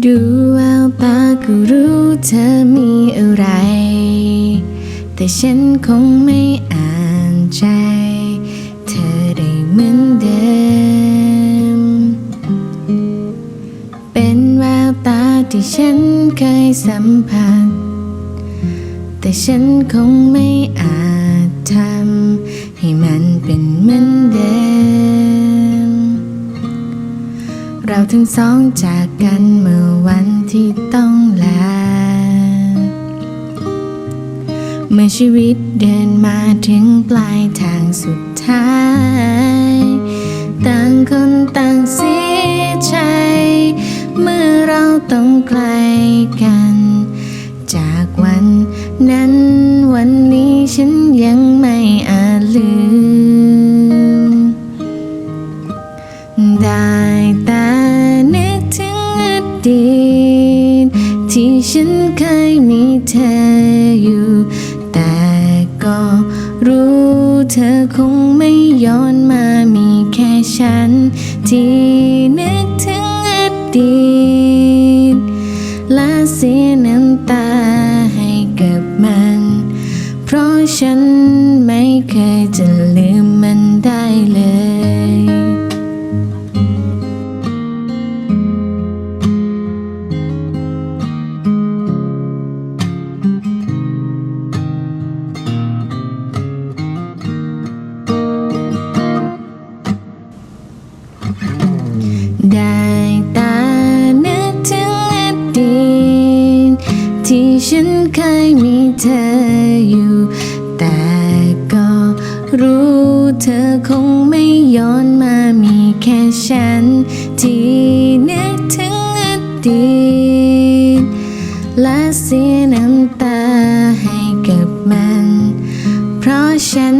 ดูแววตาก็รู้เธอมีอะไร แต่ฉันคงไม่อ่านใจ เธอได้เหมือนเดิม เป็นแววตาที่ฉันเคยสัมผัส แต่ฉันคงไม่อาจทำให้มันเป็นเหมือนเดิม ทั้งสองจากกันเมื่อวันที่ต้องลา เมื่อชีวิตเดินมาถึงปลายทางสุดท้าย ต่างคนต่างเสียใจ เมื่อเราต้องไกลกัน จากวันนั้นวัน ที่ฉันเคยมีเธออยู่ แต่ก็รู้เธอคงไม่ย้อนมามีแค่ฉัน ที่นึกถึงอดีตและเสียน้ำตาให้กับมัน เพราะฉันไม่เคยจะลืมมันได้เลย ที่ฉันเคยมีเธออยู่ แต่ก็รู้เธอคงไม่ย้อนมามีแค่ฉัน ที่นึกถึงอดีตและเสียน้ำตาให้กับมัน เพราะฉัน